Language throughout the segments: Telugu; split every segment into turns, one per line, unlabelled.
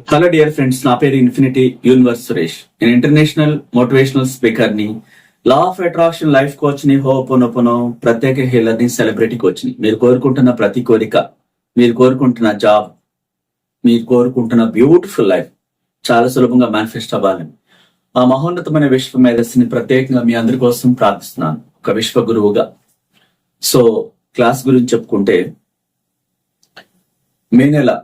హలో డియర్ ఫ్రెండ్స్ నా పేరు ఇన్ఫినిటీ యూనివర్స్ సురేష్ నేను ఇంటర్నేషనల్ మోటివేషనల్ స్పీకర్ని లా ఆఫ్ అట్రాక్షన్ లైఫ్ కోచ్ని హోపోనోపోనో ప్రత్యేక హీలర్ని సెలబ్రిటీ కోచ్ని. మీరు కోరుకుంటున్న ప్రతి కోరిక మీరు కోరుకుంటున్న జాబ్ మీరు కోరుకుంటున్న బ్యూటిఫుల్ లైఫ్ చాలా సులభంగా మేనిఫెస్ట్ అవ్వాలని ఆ మహోన్నతమైన విశ్వ మేధస్సుని ప్రత్యేకంగా మీ అందరి కోసం ప్రార్థిస్తున్నాను. ఒక విశ్వ గురువుగా. సో క్లాస్ గురించి చెప్పుకుంటే మే నెల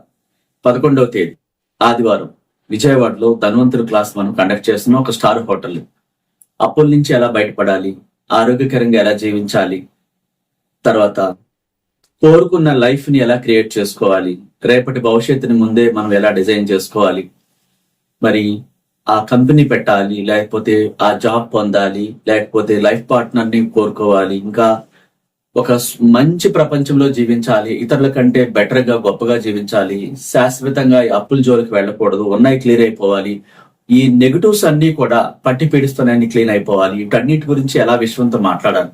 పదకొండవ తేదీ. ఆదివారం విజయవాడలో ధన్వంతుడు క్లాస్ మనం కండక్ట్ చేస్తున్నాం ఒక స్టార్ హోటల్. అప్పుల నుంచి ఎలా బయటపడాలి ఆరోగ్యకరంగా ఎలా జీవించాలి తర్వాత కోరుకున్న లైఫ్ని ఎలా క్రియేట్ చేసుకోవాలి రేపటి భవిష్యత్తుని ముందే మనం ఎలా డిజైన్ చేసుకోవాలి మరి ఆ కంపెనీ పెట్టాలి లేకపోతే ఆ జాబ్ పొందాలి లేకపోతే లైఫ్ పార్ట్నర్ని కోరుకోవాలి ఇంకా ఒక మంచి ప్రపంచంలో జీవించాలి ఇతరుల కంటే బెటర్గా గొప్పగా జీవించాలి శాశ్వతంగా ఈ అప్పుల జోలికి వెళ్ళకూడదు ఉన్నాయి క్లియర్ అయిపోవాలి ఈ నెగటివ్స్ అన్ని కూడా పట్టి పీడిస్తున్నాయని క్లీన్ అయిపోవాలి వీటన్నిటి గురించి ఎలా విశ్వంతో మాట్లాడాలి?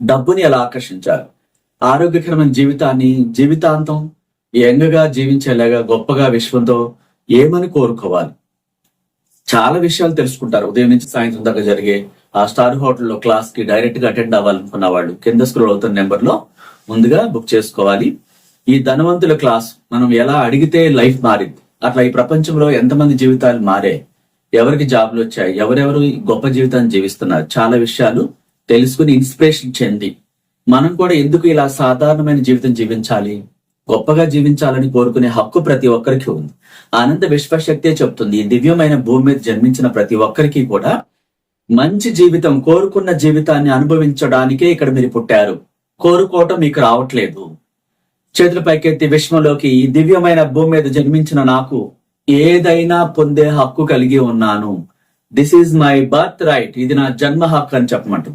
డబ్బుని ఎలా ఆకర్షించాలి? ఆరోగ్యకరమైన జీవితాన్ని జీవితాంతం యంగగా జీవించేలాగా గొప్పగా విశ్వంతో ఏమని కోరుకోవాలి? చాలా విషయాలు తెలుసుకుంటారు ఉదయం నుంచి సాయంత్రం దాకా జరిగే ఆ స్టార్ హోటల్లో క్లాస్కి డైరెక్ట్గా అటెండ్ అవ్వాలనుకున్న వాళ్ళు కింద స్క్రోల్ అవుతున్న నెంబర్లో ముందుగా బుక్ చేసుకోవాలి. ఈ ధనవంతుల క్లాస్ మనం ఎలా అడిగితే లైఫ్ మారింది. అట్లా ఈ ప్రపంచంలో ఎంతమంది జీవితాలు మారే ఎవరికి జాబ్లు వచ్చాయి ఎవరెవరు గొప్ప జీవితాన్ని జీవిస్తున్నారు చాలా విషయాలు తెలుసుకుని ఇన్స్పిరేషన్ చెంది మనం కూడా ఎందుకు ఇలా సాధారణమైన జీవితం జీవించాలి? గొప్పగా జీవించాలని కోరుకునే హక్కు ప్రతి ఒక్కరికి ఉంది. ఆనంద విశ్వశక్తే చెప్తుంది ఈ దివ్యమైన భూమి మీద జన్మించిన ప్రతి ఒక్కరికి కూడా మంచి జీవితం కోరుకున్న జీవితాన్ని అనుభవించడానికే ఇక్కడ మీరు పుట్టారు. కోరుకోవటం మీకు రావట్లేదు. చేతుల పైకెత్తి విశ్వంలోకి ఈ దివ్యమైన భూమి మీద జన్మించిన నాకు ఏదైనా పొందే హక్కు కలిగి ఉన్నాను. This is my birth right ఇది నా జన్మ హక్కు అని చెప్పమంటు.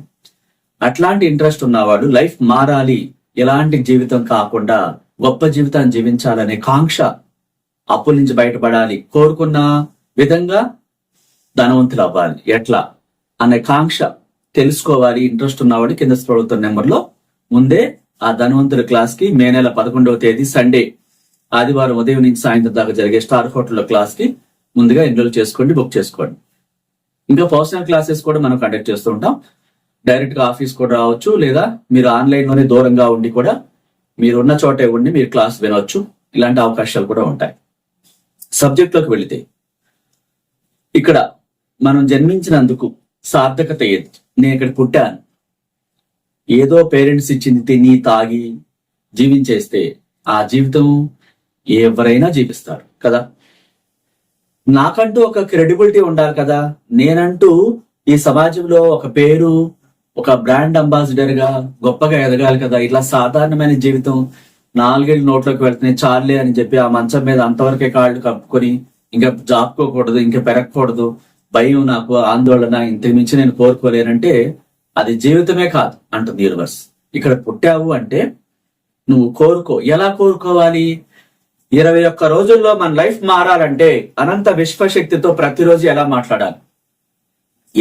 అట్లాంటి ఇంట్రెస్ట్ ఉన్నవాడు లైఫ్ మారాలి. ఎలాంటి జీవితం కాకుండా గొప్ప జీవితాన్ని జీవించాలనే కాంక్ష అప్పుల నుంచి బయటపడాలి. కోరుకున్న విధంగా ధనవంతులు అవ్వాలి ఎట్లా? అనే కాంక్ష తెలుసుకోవాలి ఇంట్రెస్ట్ ఉన్నవాడు కింద ప్రభుత్వ నెంబర్లో ముందే ఆ ధనవంతుల క్లాస్కి మే నెల పదకొండవ తేదీ సండే ఆదివారం ఉదయం నుంచి సాయంత్రం దాకా జరిగే స్టార్ హోటల్లో క్లాస్కి ముందుగా ఎన్రోల్ చేసుకోండి బుక్ చేసుకోండి. ఇంకా పర్సనల్ క్లాసెస్ కూడా మనం కండక్ట్ చేస్తూ ఉంటాం. డైరెక్ట్గా ఆఫీస్ కూడా రావచ్చు లేదా మీరు ఆన్లైన్లోనే దూరంగా ఉండి కూడా మీరు ఉన్న చోటే ఉండి మీరు క్లాస్ వినవచ్చు ఇలాంటి అవకాశాలు కూడా ఉంటాయి. సబ్జెక్ట్లోకి వెళితే ఇక్కడ మనం జన్మించినందుకు సార్థకత ఏది? నేను ఇక్కడ పుట్టాను. ఏదో పేరెంట్స్ ఇచ్చింది తిని తాగి జీవించేస్తే ఆ జీవితం ఎవరైనా జీవిస్తారు కదా? నాకంటూ ఒక క్రెడిబిలిటీ ఉండాలి కదా? నేనంటూ ఈ సమాజంలో ఒక పేరు ఒక బ్రాండ్ అంబాసిడర్గా గొప్పగా ఎదగాలి కదా? ఇట్లా సాధారణమైన జీవితం నాలుగేళ్ళు నోట్లోకి వెళ్తున్నాయి చాలే అని చెప్పి ఆ మంచం మీద అంతవరకే కాళ్ళు కప్పుకొని ఇంకా జాపుకోకూడదు ఇంకా పెరగకూడదు. భయం నాకు ఆందోళన ఇంతకుమించి నేను కోరుకోలేనంటే అది జీవితమే కాదు అంటుంది యూనివర్స్ ఇక్కడ పుట్టావు అంటే నువ్వు కోరుకో. ఎలా కోరుకోవాలి? ఇరవై ఒక్క రోజుల్లో మన లైఫ్ మారాలంటే అనంత విశ్వశక్తితో ప్రతిరోజు ఎలా మాట్లాడాలి?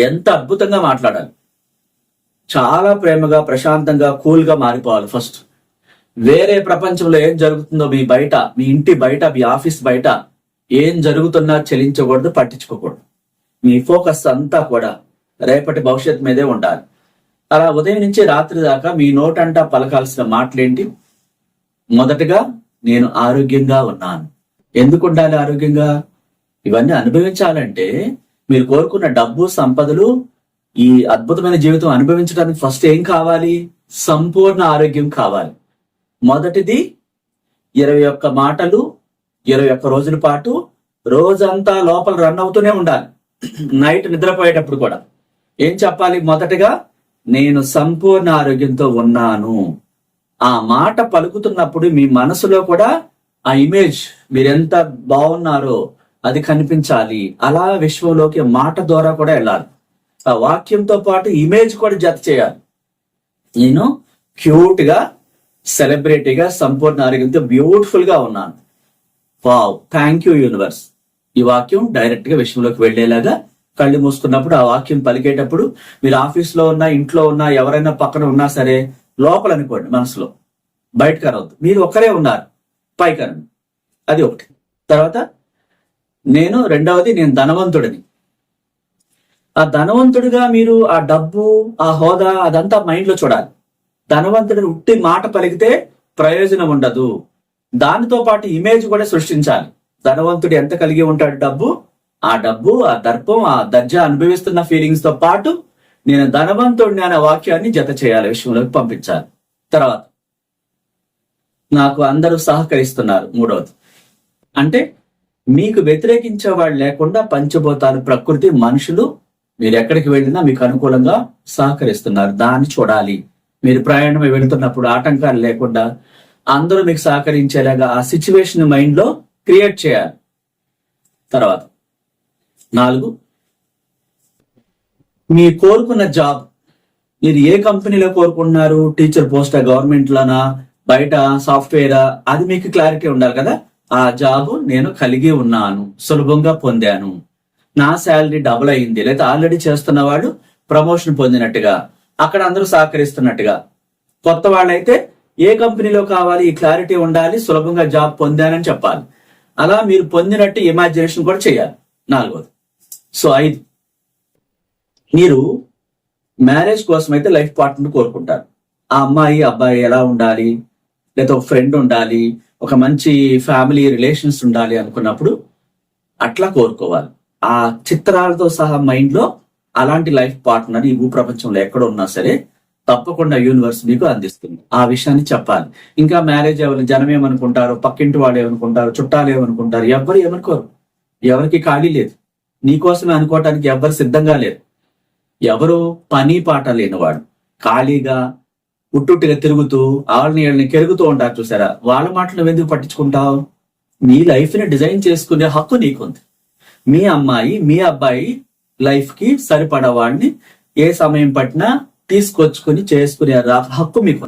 ఎంత అద్భుతంగా మాట్లాడాలి? చాలా ప్రేమగా ప్రశాంతంగా కూల్గా మారిపోవాలి ఫస్ట్. వేరే ప్రపంచంలో ఏం జరుగుతుందో మీ బయట మీ ఇంటి బయట మీ ఆఫీస్ బయట ఏం జరుగుతున్నా చెలించకూడదు పట్టించుకోకూడదు. మీ ఫోకస్ అంతా కూడా రేపటి భవిష్యత్ మీదే ఉండాలి. అలా ఉదయం నుంచి రాత్రి దాకా మీ నోటంటా పలకాల్సిన మాటలేంటి? మొదటగా నేను ఆరోగ్యంగా ఉన్నాను. ఎందుకు ఉండాలి ఆరోగ్యంగా? ఇవన్నీ అనుభవించాలంటే మీరు కోరుకున్న డబ్బు సంపదలు ఈ అద్భుతమైన జీవితం అనుభవించడానికి ఫస్ట్ ఏం కావాలి? సంపూర్ణ ఆరోగ్యం కావాలి. మొదటిది ఇరవై ఒక్క మాటలు ఇరవై ఒక్క రోజుల పాటు రోజంతా లోపల రన్ అవుతూనే ఉండాలి. నైట్ నిద్రపోయేటప్పుడు కూడా. ఏం చెప్పాలి మొదటగా? నేను సంపూర్ణ ఆరోగ్యంతో ఉన్నాను. ఆ మాట పలుకుతున్నప్పుడు మీ మనసులో కూడా ఆ ఇమేజ్ మీరెంత బాగున్నారో అది కనిపించాలి. అలా విశ్వంలోకి మాట ద్వారా కూడా వెళ్ళాలి. ఆ వాక్యంతో పాటు ఇమేజ్ కూడా జత చేయాలి. నేను క్యూట్గా సెలబ్రిటీగా సంపూర్ణ ఆరోగ్యంతో బ్యూటిఫుల్గా ఉన్నాను. వావ్ థ్యాంక్ యూ యూనివర్స్ ఈ వాక్యం డైరెక్ట్గా విషయంలోకి వెళ్ళేలాగా కళ్ళు మూసుకున్నప్పుడు ఆ వాక్యం పలికేటప్పుడు మీరు ఆఫీస్లో ఉన్నా ఇంట్లో ఉన్నా ఎవరైనా పక్కన ఉన్నా సరే లోపల అనుకోండి మనసులో. బయటకు రావద్దు. మీరు ఒక్కరే ఉన్నారు. పైకి అది ఒకటి. తర్వాత నేను రెండవది నేను ధనవంతుడిని. ఆ ధనవంతుడిగా మీరు ఆ డబ్బు ఆ హోదా అదంతా మైండ్లో చూడాలి. ధనవంతుడిని ఉట్టి మాట పలికితే ప్రయోజనం ఉండదు. దానితో పాటు ఇమేజ్ కూడా సృష్టించాలి. ధనవంతుడు ఎంత కలిగి ఉంటాడు డబ్బు? ఆ డబ్బు ఆ దర్పం ఆ దర్జా అనుభవిస్తున్న ఫీలింగ్స్తో పాటు నేను ధనవంతుడిని అనే వాక్యాన్ని జత చేయాలి విషయంలోకి పంపించాలి. తర్వాత నాకు అందరూ సహకరిస్తున్నారు మూడవది. అంటే మీకు వ్యతిరేకించే వాళ్ళు లేకుండా పంచభూతాలు ప్రకృతి మనుషులు మీరు ఎక్కడికి వెళ్ళినా మీకు అనుకూలంగా సహకరిస్తున్నారు దాన్ని చూడాలి. మీరు ప్రయాణం వెళుతున్నప్పుడు ఆటంకాలు లేకుండా అందరూ మీకు సహకరించేలాగా ఆ సిచ్యువేషన్ మైండ్లో క్రియేట్ చేయాలి. తర్వాత. నాలుగు. మీ కోరుకున్న జాబ్. మీరు ఏ కంపెనీలో కోరుకుంటున్నారు? టీచర్ పోస్టా గవర్నమెంట్లోనా? బయట సాఫ్ట్వేరా? అది మీకు క్లారిటీ ఉండాలి కదా? ఆ జాబ్ నేను కలిగి ఉన్నాను. సులభంగా పొందాను. నా శాలరీ డబుల్ అయింది. లేదా ఆల్రెడీ చేస్తున్నవాడు ప్రమోషన్ పొందినట్టుగా అక్కడ అందరూ సహకరిస్తున్నట్టుగా. కొత్త వాళ్ళైతే ఏ కంపెనీలో కావాలి ఈ క్లారిటీ ఉండాలి సులభంగా జాబ్ పొందానని చెప్పాలి. అలా మీరు పొందినట్టు ఇమాజినేషన్ కూడా చేయాలి. నాలుగోది సో ఐదు. మీరు మ్యారేజ్ కోసం అయితే లైఫ్ పార్ట్నర్ కోరుకుంటారు. ఆ అమ్మాయి అబ్బాయి ఎలా ఉండాలి? లేదా ఒక ఫ్రెండ్ ఉండాలి? ఒక మంచి ఫ్యామిలీ రిలేషన్స్ ఉండాలి అనుకున్నప్పుడు అట్లా కోరుకోవాలి. ఆ చిత్రాలతో సహా మైండ్లో అలాంటి లైఫ్ పార్ట్నర్ ఈ భూప్రపంచంలో ఎక్కడ ఉన్నా సరే తప్పకుండా యూనివర్స్ మీకు అందిస్తుంది. ఆ విషయాన్ని చెప్పాలి. ఇంకా మ్యారేజ్ ఎవరు జనం ఏమనుకుంటారు పక్కింటి వాళ్ళు ఏమనుకుంటారు చుట్టాలు ఏమనుకుంటారు ఎవరు ఏమనుకోరు ఎవరికి ఖాళీ లేదు. నీకోసమే అనుకోవటానికి ఎవరు సిద్ధంగా లేరు. ఎవరు పని పాట లేనివాడు. ఖాళీగా ఉట్టుట్టుగా తిరుగుతూ ఆళ్ళని వీళ్ళని కెరుగుతూ ఉంటారు చూసారా? వాళ్ళ మాటలు ఎందుకు పట్టించుకుంటావు? నీ లైఫ్ని డిజైన్ చేసుకునే హక్కు నీకుంది. మీ అమ్మాయి మీ అబ్బాయి లైఫ్కి సరిపడవాడిని వాడిని ఏ సమయం పట్టినా తీసుకొచ్చుకుని చేసుకునే రా- హక్కు మీకు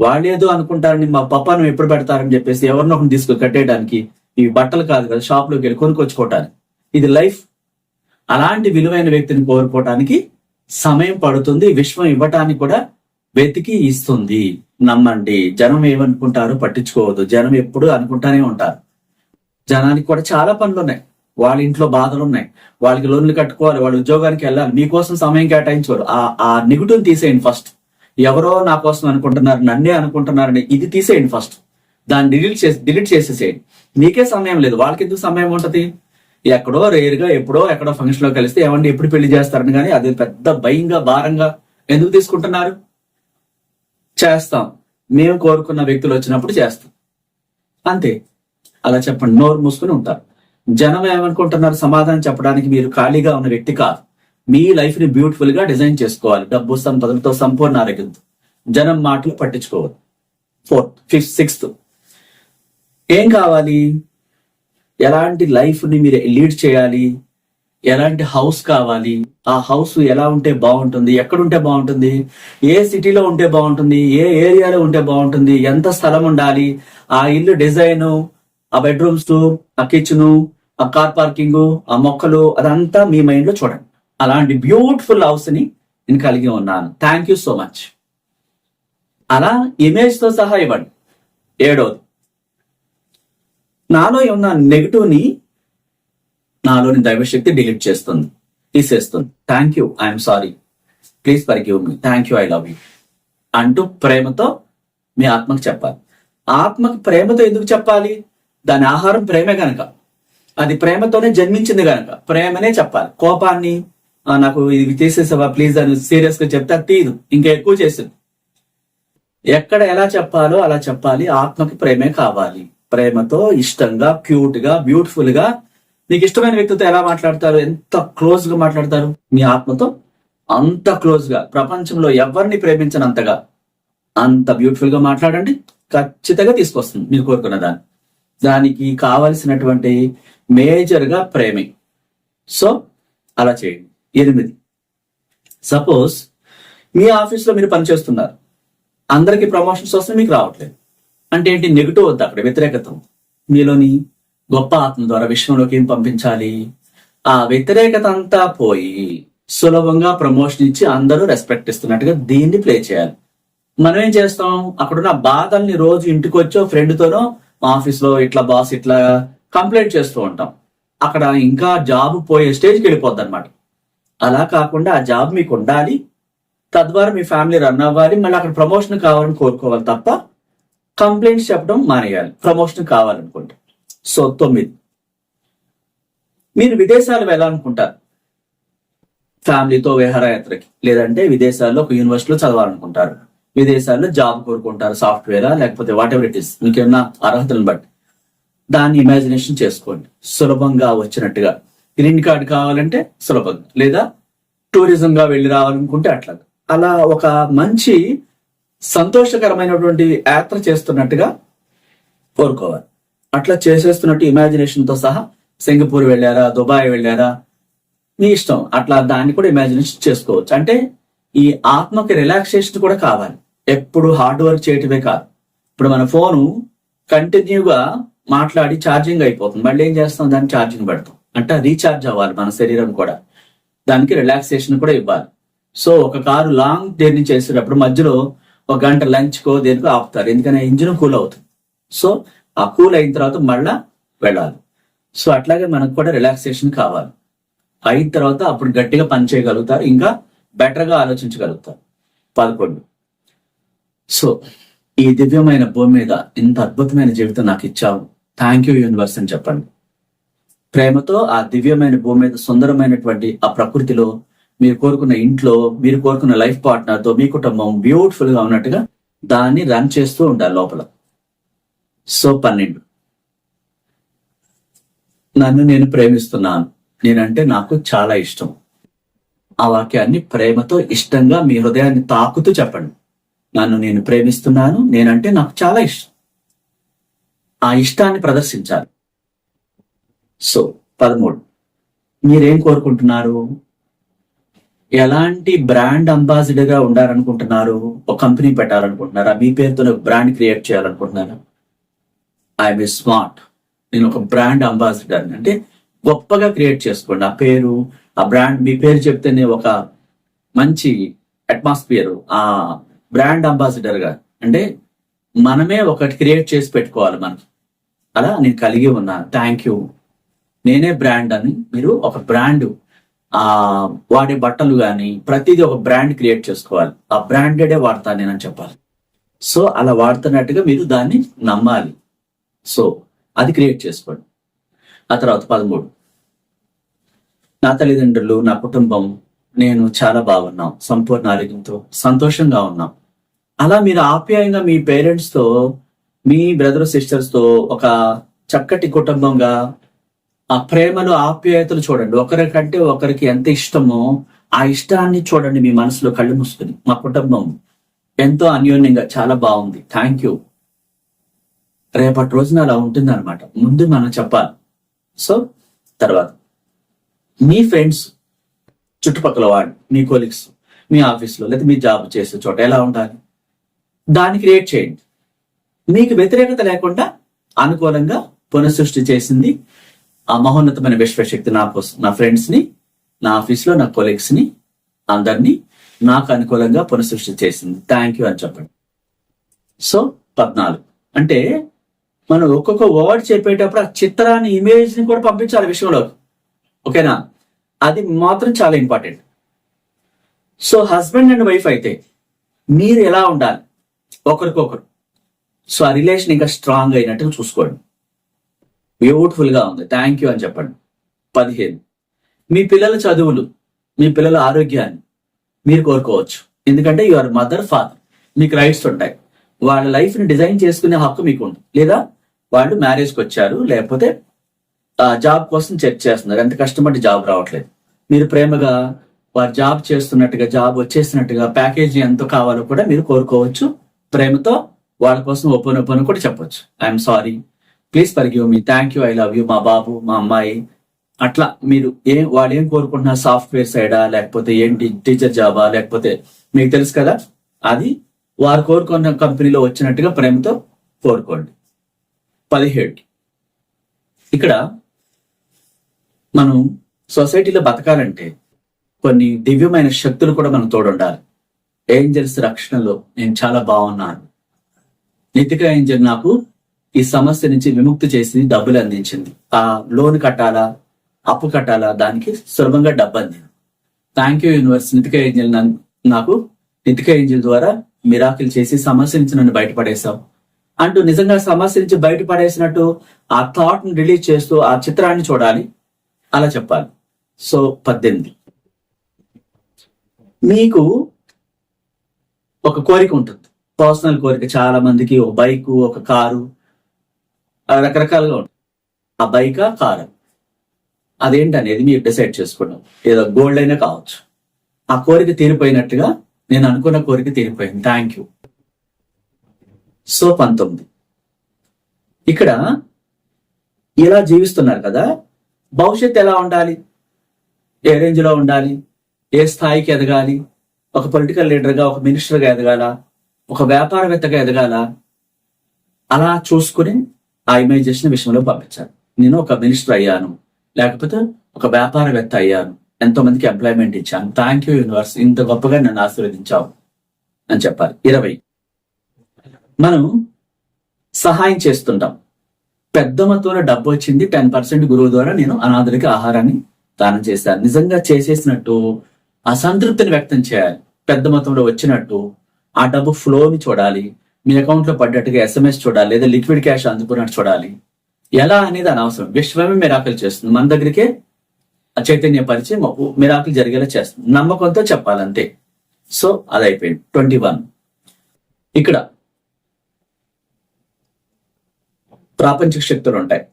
వాళ్ళు ఏదో అనుకుంటారని మా పప్పాను ఎప్పుడు పెడతారని చెప్పేసి ఎవరినో ఒకరిని కట్టేయడానికి ఇవి బట్టలు కాదు కదా షాప్లోకి వెళ్ళి కొనుక్కొచ్చుకోవటానికి. ఇది లైఫ్. అలాంటి విలువైన వ్యక్తిని కోరుకోవటానికి సమయం పడుతుంది విశ్వం ఇవ్వటానికి కూడా వెతికి ఇస్తుంది. నమ్మండి. జనం ఏమనుకుంటారు పట్టించుకోవద్దు. జనం ఎప్పుడు అనుకుంటానే ఉంటారు. జనానికి కూడా చాలా పనులు ఉన్నాయి వాళ్ళ ఇంట్లో బాధలు ఉన్నాయి. వాళ్ళకి లోన్లు కట్టుకోవాలి వాళ్ళ ఉద్యోగానికి వెళ్ళాలి. మీకోసం సమయం కేటాయించుకోరు. ఆ ఆ నెగిటివ్ తీసేయండి ఫస్ట్ ఎవరో నా కోసం అనుకుంటున్నారు నన్నే అనుకుంటున్నారని ఇది తీసేయండి ఫస్ట్ దాన్ని డిలీట్ చేసి డిలీట్ చేసేసేయండి. మీకే సమయం లేదు. వాళ్ళకి ఎందుకు సమయం ఉంటది? ఎక్కడో రేరుగా ఎప్పుడో ఎక్కడో ఫంక్షన్లో కలిస్తే ఏమంటే ఎప్పుడు పెళ్ళి చేస్తారని కానీ అది పెద్ద భయంగా భారంగా ఎందుకు తీసుకుంటున్నారు? చేస్తాం. మేము కోరుకున్న వ్యక్తులు వచ్చినప్పుడు చేస్తాం. అంతే. అలా చెప్పండి. నోరు మూసుకుని ఉంటారు. జనం ఏమనుకుంటున్నారు? సమాధానం చెప్పడానికి మీరు ఖాళీగా ఉన్న వ్యక్తి కాదు. మీ లైఫ్ని బ్యూటిఫుల్గా డిజైన్ చేసుకోవాలి. డబ్బు సంపదలతో సంపూర్ణ ఆరోగ్యంతో జనం మాటలు పట్టించుకోవద్దు. Fourth fifth sixth. ఏం కావాలి? ఎలాంటి లైఫ్ని మీరు లీడ్ చేయాలి? ఎలాంటి హౌస్ కావాలి? ఆ హౌస్ ఎలా ఉంటే బాగుంటుంది? ఎక్కడుంటే బాగుంటుంది? ఏ సిటీలో ఉంటే బాగుంటుంది? ఏ ఏరియాలో ఉంటే బాగుంటుంది? ఎంత స్థలం ఉండాలి? ఆ ఇల్లు డిజైను ఆ బెడ్రూమ్స్ ఆ కిచెను ఆ కార్ పార్కింగ్ ఆ మొక్కలు అదంతా మీ మైండ్లో చూడండి. అలాంటి బ్యూటిఫుల్ హౌస్ని నేను కలిగి ఉన్నాను. థ్యాంక్ యూ సో మచ్ అలా ఇమేజ్తో సహా ఇవ్వండి. ఏడోది. నాలో ఉన్న నెగిటివ్ని నాలోని దైవశక్తి డిలీట్ చేస్తుంది తీసేస్తుంది. Thank you I'm sorry please forgive me thank you I love you అంటూ ప్రేమతో మీ ఆత్మకు చెప్పాలి. ఆత్మకు ప్రేమతో ఎందుకు చెప్పాలి? దాని ఆహారం ప్రేమే కనుక అది ప్రేమతోనే జన్మించింది కనుక. ప్రేమనే చెప్పాలి. కోపాన్ని నాకు ఇది చేసేసావా ప్లీజ్ అని సీరియస్గా చెప్తే తీదు ఇంకా ఎక్కువ చేసింది ఎక్కడ ఎలా చెప్పాలో అలా చెప్పాలి. ఆత్మకి ప్రేమే కావాలి. ప్రేమతో ఇష్టంగా క్యూట్గా బ్యూటిఫుల్గా నీకు ఇష్టమైన వ్యక్తితో ఎలా మాట్లాడతారు? ఎంత క్లోజ్గా మాట్లాడతారు? మీ ఆత్మతో అంత క్లోజ్గా ప్రపంచంలో ఎవరిని ప్రేమించనంతగా అంత బ్యూటిఫుల్గా మాట్లాడండి. ఖచ్చితంగా తీసుకొస్తుంది. మీరు కోరుకున్న దాన్ని. దానికి కావలసినటువంటి మేజర్గా ప్రేమే సో అలా చేయండి. ఎనిమిది. సపోజ్ మీ ఆఫీస్లో మీరు పనిచేస్తున్నారు. అందరికి ప్రమోషన్స్ వస్తే మీకు రావట్లేదు. అంటే ఏంటి? నెగిటివ్ వద్దు అక్కడ వ్యతిరేకత. మీలోని గొప్ప ఆత్మ ద్వారా విశ్వంలోకి ఏం పంపించాలి? ఆ వ్యతిరేకత అంతా పోయి సులభంగా ప్రమోషన్ ఇచ్చి అందరూ రెస్పెక్ట్ ఇస్తున్నట్టుగా దీన్ని ప్లే చేయాలి. మనం ఏం చేస్తాం? అక్కడున్న బాధల్ని రోజు ఇంటికి వచ్చో ఫ్రెండ్ తోనో ఆఫీస్ ఇట్లా బాస్ ఇట్లా కంప్లైంట్ చేస్తూ ఉంటాం. అక్కడ ఇంకా జాబ్ పోయే స్టేజ్కి వెళ్ళిపోద్ది అనమాట అలా కాకుండా ఆ జాబ్ మీకు ఉండాలి. తద్వారా మీ ఫ్యామిలీ రన్ అవ్వాలి. మళ్ళీ అక్కడ ప్రమోషన్ కావాలని కోరుకోవాలి తప్ప కంప్లైంట్స్ చెప్పడం మానేయాలి. ప్రమోషన్ కావాలనుకుంటే. సో తొమ్మిది. మీరు విదేశాలు వెళ్ళాలనుకుంటారు. ఫ్యామిలీతో విహారయాత్రకి. లేదంటే విదేశాల్లో ఒక యూనివర్సిటీలో చదవాలనుకుంటారు. విదేశాల్లో జాబ్ కోరుకుంటారు. సాఫ్ట్వేరా లేకపోతే వాట్ ఎవర్ ఇట్ ఇస్ మీకేమన్నా అర్హతలను బట్టి. దాన్ని ఇమాజినేషన్ చేసుకోండి. సులభంగా వచ్చినట్టుగా. గ్రీన్ కార్డ్ కావాలంటే సులభంగా. లేదా టూరిజంగా వెళ్ళి రావాలనుకుంటే అట్లా అలా ఒక మంచి సంతోషకరమైనటువంటి యాత్ర చేస్తున్నట్టుగా కోరుకోవాలి. అట్లా చేసేస్తున్నట్టు ఇమాజినేషన్తో సహా సింగపూర్ వెళ్ళారా దుబాయ్ వెళ్ళారా మీ ఇష్టం. అట్లా దాన్ని కూడా ఇమాజినేషన్ చేసుకోవచ్చు. అంటే ఈ ఆత్మకి రిలాక్సేషన్ కూడా కావాలి. ఎప్పుడు హార్డ్ వర్క్ చేయటమే కాదు. ఇప్పుడు మన ఫోను కంటిన్యూగా మాట్లాడి ఛార్జింగ్ అయిపోతుంది. మళ్ళీ ఏం చేస్తాం? దాన్ని ఛార్జింగ్ పెడతాం. అంటే రీఛార్జ్ అవ్వాలి మన శరీరం కూడా. దానికి రిలాక్సేషన్ కూడా ఇవ్వాలి. సో ఒక కారు లాంగ్ జర్నీ చేసేటప్పుడు మధ్యలో ఒక గంట లంచ్ కో దేనికో ఆపుతారు. ఎందుకంటే ఇంజిన్ కూల్ అవుతుంది. సో ఆ కూల్ అయిన తర్వాత మళ్ళా వెళ్ళాలి. సో అట్లాగే మనకు కూడా రిలాక్సేషన్ కావాలి. అయిన తర్వాత అప్పుడు గట్టిగా పని చేయగలుగుతారు. ఇంకా బెటర్గా ఆలోచించగలుగుతారు. పదకొండు. సో ఈ దివ్యమైన భూమి మీద ఇంత అద్భుతమైన జీవితం నాకు ఇచ్చావు. థ్యాంక్ యూ యూనివర్స్ అని చెప్పండి. ప్రేమతో ఆ దివ్యమైన భూమి మీద సుందరమైనటువంటి ఆ ప్రకృతిలో మీరు కోరుకున్న ఇంట్లో మీరు కోరుకున్న లైఫ్ పార్ట్నర్తో మీ కుటుంబం బ్యూటిఫుల్గా ఉన్నట్టుగా దాన్ని రన్ చేస్తూ ఉండాలి లోపల. సో పన్నెండు. నన్ను నేను ప్రేమిస్తున్నాను. నేనంటే నాకు చాలా ఇష్టం. ఆ వాక్యాన్ని ప్రేమతో ఇష్టంగా మీ హృదయాన్ని తాకుతూ చెప్పండి. నన్ను నేను ప్రేమిస్తున్నాను నేనంటే నాకు చాలా ఇష్టం. ఆ ఇష్టాన్ని ప్రదర్శించాలి. సో పదమూడు. మీరేం కోరుకుంటున్నారు? ఎలాంటి బ్రాండ్ అంబాసిడర్గా ఉండాలనుకుంటున్నారు? ఒక కంపెనీ పెట్టాలనుకుంటున్నారా? మీ పేరుతో ఒక బ్రాండ్ క్రియేట్ చేయాలనుకుంటున్నారా? I'm a smart. నేను ఒక బ్రాండ్ అంబాసిడర్ అంటే గొప్పగా క్రియేట్ చేసుకోండి. ఆ పేరు ఆ బ్రాండ్ మీ పేరు చెప్తేనే ఒక మంచి అట్మాస్ఫియర్. ఆ బ్రాండ్ అంబాసిడర్గా అంటే మనమే ఒకటి క్రియేట్ చేసి పెట్టుకోవాలి మనం. అలా నేను కలిగి ఉన్నా. థ్యాంక్ యూ నేనే బ్రాండ్ అని మీరు ఒక బ్రాండ్ ఆ వాడే బట్టలు కానీ ప్రతిదీ ఒక బ్రాండ్ క్రియేట్ చేసుకోవాలి. ఆ బ్రాండెడే వాడతాను నేనని చెప్పాలి. సో అలా వాడుతున్నట్టుగా మీరు దాన్ని నమ్మాలి. సో అది క్రియేట్ చేసుకోండి. ఆ తర్వాత పదమూడు. నా తల్లిదండ్రులు నా కుటుంబం నేను చాలా బాగున్నాం. సంపూర్ణ ఆరోగ్యంతో సంతోషంగా ఉన్నాం. అలా మీరు ఆప్యాయంగా మీ పేరెంట్స్తో మీ బ్రదర్ సిస్టర్స్తో ఒక చక్కటి కుటుంబంగా ఆ ప్రేమలు ఆప్యాయతలు చూడండి. ఒకరికంటే ఒకరికి ఎంత ఇష్టమో ఆ ఇష్టాన్ని చూడండి మీ మనసులో కళ్ళు మూసుకుని. మా కుటుంబం ఎంతో అన్యోన్యంగా చాలా బాగుంది. థ్యాంక్ యూ రేపటి రోజున అలా ఉంటుంది అనమాట ముందు మనం చెప్పాలి. సో తర్వాత. మీ ఫ్రెండ్స్ చుట్టుపక్కల వాళ్ళు మీ కొలీగ్స్ మీ ఆఫీస్లో లేదా మీ జాబ్ చేసే చోట ఎలా ఉండాలి? దాన్ని క్రియేట్ చేయండి. మీకు వ్యతిరేకత లేకుండా అనుకూలంగా పునఃసృష్టి చేసింది ఆ మహోన్నతమైన విశ్వశక్తి నా కోసం నా ఫ్రెండ్స్ని నా ఆఫీస్లో నా కొలీగ్స్ని అందరినీ నాకు అనుకూలంగా పునఃసృష్టి చేసింది. థ్యాంక్ యూ అని చెప్పండి. సో పద్నాలుగు. అంటే మనం ఒక్కొక్క వర్డ్ చెప్పేటప్పుడు ఆ చిత్రాన్ని ఇమేజ్ని కూడా పంపించాలి విషయంలో ఓకేనా? అది మాత్రం చాలా important so husband and wife అయితే మీరు ఎలా ఉండాలి? ఒకరికొకరు. సో ఆ రిలేషన్ ఇంకా స్ట్రాంగ్ అయినట్టుగా చూసుకోండి. బ్యూటిఫుల్గా ఉంది. థ్యాంక్ యూ అని చెప్పండి. పదిహేను. మీ పిల్లల చదువులు మీ పిల్లల ఆరోగ్యాన్ని మీరు కోరుకోవచ్చు. ఎందుకంటే యు ఆర్ మదర్ ఫాదర్ మీకు రైట్స్ ఉంటాయి. వాళ్ళ లైఫ్ని డిజైన్ చేసుకునే హక్కు మీకు ఉంది. లేదా వాళ్ళు మ్యారేజ్కి వచ్చారు లేకపోతే జాబ్ కోసం చెక్ చేస్తున్నారు. ఎంత కష్టపడి జాబ్ రావట్లేదు. మీరు ప్రేమగా వారు జాబ్ చేస్తున్నట్టుగా జాబ్ వచ్చేసినట్టుగా ప్యాకేజీ ఎంత కావాలో కూడా మీరు కోరుకోవచ్చు. ప్రేమతో వాళ్ళ కోసం ఓపెన్ ఓపెన్ కూడా చెప్పొచ్చు. I'm sorry please forgive me thank you I love you మా బాబు మా అమ్మాయి. అట్లా మీరు ఏం వాళ్ళు ఏం కోరుకుంటున్నారు సాఫ్ట్వేర్ సైడా లేకపోతే ఏంటి టీచర్ జాబా లేకపోతే మీకు తెలుసు కదా? అది వారు కోరుకున్న కంపెనీలో వచ్చినట్టుగా ప్రేమతో కోరుకోండి. పదిహేడు. ఇక్కడ మనం సొసైటీలో బతకాలంటే కొన్ని దివ్యమైన శక్తులు కూడా మనం తోడుండాలి. ఏంజల్స్ రక్షణలో నేను చాలా బాగున్నాను. నితిక ఏంజల్ నాకు? ఈ సమస్య నుంచి విముక్తి చేసి డబ్బులు అందించింది. ఆ లోన్ కట్టాలా? అప్పు కట్టాలా? దానికి సులభంగా డబ్బు అందింది. Thank you universe. Nithika Angel నాకు? నితిక ఏంజల్ ద్వారా మిరాకిల్ చేసి సమస్య నుంచి నన్ను బయటపడేశావు. అంటూ నిజంగా సమస్య నుంచి బయటపడేసినట్టు ఆ థాట్ని రిలీజ్ చేస్తూ ఆ చిత్రాన్ని చూడాలి. అలా చెప్పాలి. సో పద్దెనిమిది. మీకు ఒక కోరిక ఉంటుంది. పర్సనల్ కోరిక. చాలా మందికి ఒక బైక్ ఒక కారు రకరకాలుగా ఉంటుంది. ఆ బైకా కారు? అదేంటనేది మీరు డిసైడ్ చేసుకున్నాం ఏదో గోల్డ్ అయినా కావచ్చు. ఆ కోరిక తీరిపోయినట్టుగా నేను అనుకున్న కోరిక తీరిపోయింది. థ్యాంక్ యూ సో పంతొమ్మిది. ఇక్కడ ఇలా జీవిస్తున్నారు కదా. భవిష్యత్తు ఎలా ఉండాలి? ఏ రేంజ్లో ఉండాలి? ఏ స్థాయికి ఎదగాలి? ఒక పొలిటికల్ లీడర్గా ఒక మినిస్టర్గా ఎదగాల? ఒక వ్యాపారవేత్తగా ఎదగాల? అలా చూసుకుని ఆ ఇమేజెస్ విషయంలో పంపించాను నేను ఒక మినిస్టర్ అయ్యాను. లేకపోతే ఒక వ్యాపారవేత్త అయ్యాను. ఎంతో మందికి ఎంప్లాయ్మెంట్ ఇచ్చాను. థ్యాంక్ యూ యూనివర్స్ ఇంత గొప్పగా నన్ను ఆశీర్వదించావు అని చెప్పాలి. ఇరవై. మనం సహాయం చేస్తుంటాం. పెద్ద మొత్తంలో డబ్బు వచ్చింది టెన్ పర్సెంట్ గురువు ద్వారా నేను అనాథులకి ఆహారాన్ని దానం చేశాను. నిజంగా చేసేసినట్టు అసంతృప్తిని వ్యక్తం చేయాలి. పెద్ద మొత్తంలో వచ్చినట్టు ఆ డబ్బు ఫ్లోని చూడాలి మీ అకౌంట్లో పడ్డట్టుగా ఎస్ఎంఎస్ చూడాలి లేదా లిక్విడ్ క్యాష్ అందుకున్నట్టు చూడాలి. ఎలా అనేది అనవసరం. విశ్వమే మిరాకులు చేస్తుంది. మన దగ్గరికే చైతన్య పరిచి మిరాకులు జరిగేలా చేస్తుంది. నమ్మకంతో చెప్పాలంతే. సో అది అయిపోయింది ట్వంటీ వన్. ఇక్కడ ప్రాపంచిక శక్తులు ఉంటాయి.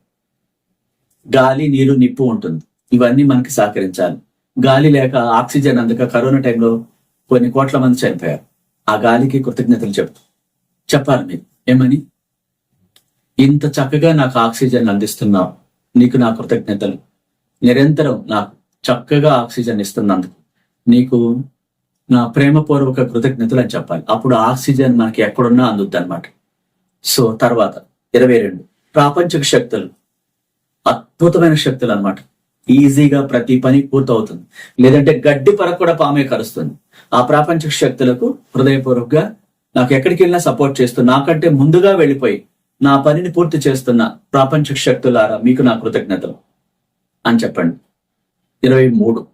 గాలి నీరు నిప్పు ఉంటుంది. ఇవన్నీ మనకి సహకరించాలి. గాలి లేక ఆక్సిజన్ అందక కరోనా టైంలో కొన్ని కోట్ల మంది చనిపోయారు. ఆ గాలికి కృతజ్ఞతలు చెప్తూ చెప్పాలి మీరు ఏమని? ఇంత చక్కగా నాకు ఆక్సిజన్ అందిస్తున్నావు. నీకు నా కృతజ్ఞతలు. నిరంతరం నాకు చక్కగా ఆక్సిజన్ ఇస్తున్నందుకు. నీకు నా ప్రేమపూర్వక కృతజ్ఞతలు అని చెప్పాలి. అప్పుడు ఆక్సిజన్ మనకి ఎక్కడున్నా అందుద్ది అనమాట సో తర్వాత ఇరవై రెండు. ప్రాపంచిక శక్తులు. అద్భుతమైన శక్తులు అన్నమాట. ఈజీగా ప్రతి పని పూర్తవుతుంది. లేదంటే గడ్డి పరకు కూడా పామే కరుస్తుంది. ఆ ప్రాపంచిక శక్తులకు హృదయపూర్వకంగా నాకు ఎక్కడికి వెళ్ళినా సపోర్ట్ చేస్తూ నాకంటే ముందుగా వెళ్ళిపోయి నా పనిని పూర్తి చేస్తున్న ప్రాపంచిక శక్తులారా మీకు నా కృతజ్ఞతలు అని చెప్పండి. ఇరవై మూడు.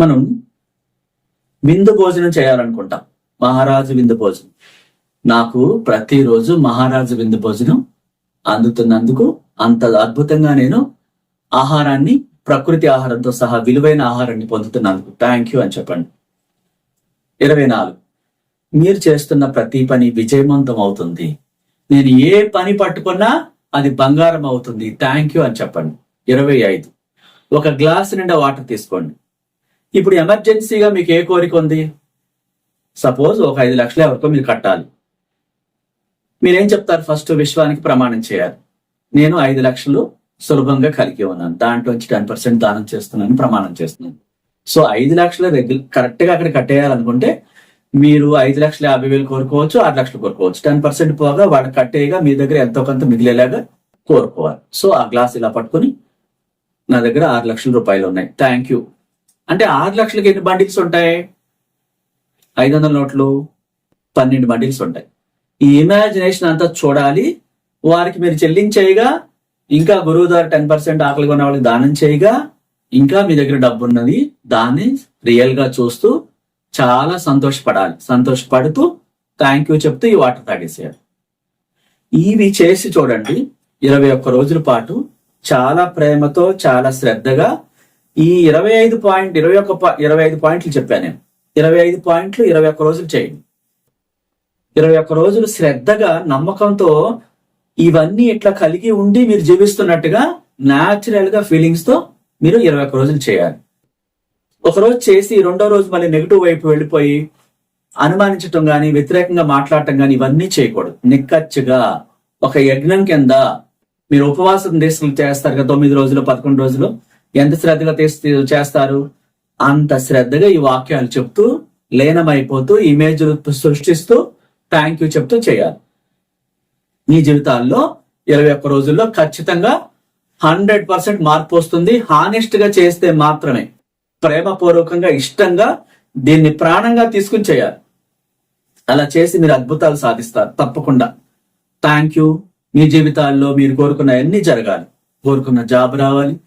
మనం విందు భోజనం చేయాలనుకుంటాం. మహారాజు విందు భోజనం. నాకు ప్రతిరోజు మహారాజు విందు భోజనం అందుతున్నందుకు అంత అద్భుతంగా నేను ఆహారాన్ని ప్రకృతి ఆహారంతో సహా విలువైన ఆహారాన్ని పొందుతున్నందుకు. థ్యాంక్ యూ అని చెప్పండి. ఇరవై నాలుగు. మీరు చేస్తున్న ప్రతి పని విజయవంతం అవుతుంది. నేను ఏ పని పట్టుకున్నా అది బంగారం అవుతుంది. థ్యాంక్ యూ అని చెప్పండి. ఇరవై ఐదు. ఒక గ్లాస్ నిండా వాటర్ తీసుకోండి. ఇప్పుడు ఎమర్జెన్సీగా మీకు ఏ కోరిక ఉంది? సపోజ్ ఒక ఐదు లక్షల ఎవరికో మీరు కట్టాలి. మీరేం చెప్తారు? ఫస్ట్ విశ్వానికి ప్రమాణం చేయాలి. నేను ఐదు లక్షలు సులభంగా కలిగి ఉన్నాను. దాంట్లోంచి టెన్ పర్సెంట్ దానం చేస్తున్నాను ప్రమాణం చేస్తున్నాను. సో ఐదు లక్షలు రెగ్యులర్ కరెక్ట్గా అక్కడ కట్టేయాలనుకుంటే మీరు ఐదు లక్షల యాభై వేలు కోరుకోవచ్చు ఆరు లక్షలు కోరుకోవచ్చు. టెన్ పర్సెంట్ పోగా వాళ్ళు కట్టేయగా మీ దగ్గర ఎంతో కొంత మిగిలేలాగా కోరుకోవాలి. సో ఆ గ్లాస్ ఇలా పట్టుకొని నా దగ్గర ఆరు లక్షల రూపాయలు ఉన్నాయి. Thank you. అంటే ఆరు లక్షలకి ఎన్ని బండిల్స్ ఉంటాయి? ఐదు వందల నోట్లు పన్నెండు బండిల్స్ ఉంటాయి. ఈ ఇమాజినేషన్ అంతా చూడాలి. వారికి మీరు చెల్లించేయగా ఇంకా గురువు ద్వారా టెన్ పర్సెంట్ ఆకలి కొన్న వాళ్ళకి దానం చేయగా ఇంకా మీ దగ్గర డబ్బు ఉన్నది దాన్ని రియల్గా చూస్తూ చాలా సంతోషపడాలి. సంతోషపడుతూ థ్యాంక్ యూ చెప్తూ ఈ వాటర్ తాగేసేయాలి. ఇవి చేసి చూడండి ఇరవై ఒక్క రోజుల పాటు చాలా ప్రేమతో చాలా శ్రద్ధగా ఈ ఇరవై ఐదు పాయింట్ ఇరవై ఒక్క ఇరవై ఐదు పాయింట్లు చెప్పాను నేను. ఇరవై ఐదు పాయింట్లు ఇరవై ఒక్క రోజులు చేయండి. ఇరవై ఒక్క రోజులు శ్రద్ధగా నమ్మకంతో ఇవన్నీ ఇట్లా కలిగి ఉండి మీరు జీవిస్తున్నట్టుగా న్యాచురల్గా ఫీలింగ్స్తో మీరు ఇరవై ఒక్క రోజులు చేయాలి. ఒక రోజు చేసి రెండో రోజు మళ్ళీ నెగిటివ్ వైపు వెళ్ళిపోయి అనుమానించటం కానీ వ్యతిరేకంగా మాట్లాడటం కానీ ఇవన్నీ చేయకూడదు. నిక్కచ్చిగా ఒక యజ్ఞం కింద మీరు ఉపవాసం దేశాలు చేస్తారు కదా తొమ్మిది రోజులు పదకొండు రోజులు. ఎంత శ్రద్ధగా తీసి చేస్తారు? అంత శ్రద్ధగా ఈ వాక్యాలు చెప్తూ లీనమైపోతూ ఇమేజ్లు సృష్టిస్తూ థ్యాంక్ యూ చెప్తూ చేయాలి. మీ జీవితాల్లో ఇరవై ఒక్క రోజుల్లో ఖచ్చితంగా హండ్రెడ్ పర్సెంట్ మార్పు వస్తుంది. హానెస్ట్గా చేస్తే మాత్రమే ప్రేమపూర్వకంగా ఇష్టంగా దీన్ని ప్రాణంగా తీసుకుని చేయాలి. అలా చేసి మీరు అద్భుతాలు సాధిస్తారు. తప్పకుండా. థ్యాంక్ యూ మీ జీవితాల్లో మీరు కోరుకున్న అన్ని జరగాలి. కోరుకున్న జాబ్ రావాలి.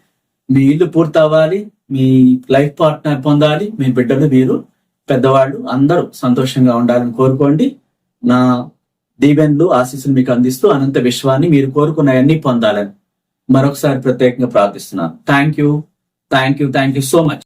మీ ఇల్లు పూర్తవ్వాలి. మీ లైఫ్ పార్ట్నర్ పొందాలి. మీ బిడ్డలు మీరు పెద్దవాళ్ళు అందరూ సంతోషంగా ఉండాలని కోరుకోండి. నా దీవెన్లు ఆశీస్సులు మీకు అందిస్తూ అనంత విశ్వాన్ని మీరు కోరుకున్న అన్ని పొందాలని. మరొకసారి ప్రత్యేకంగా ప్రార్థిస్తున్నాను. Thank you thank you thank you so much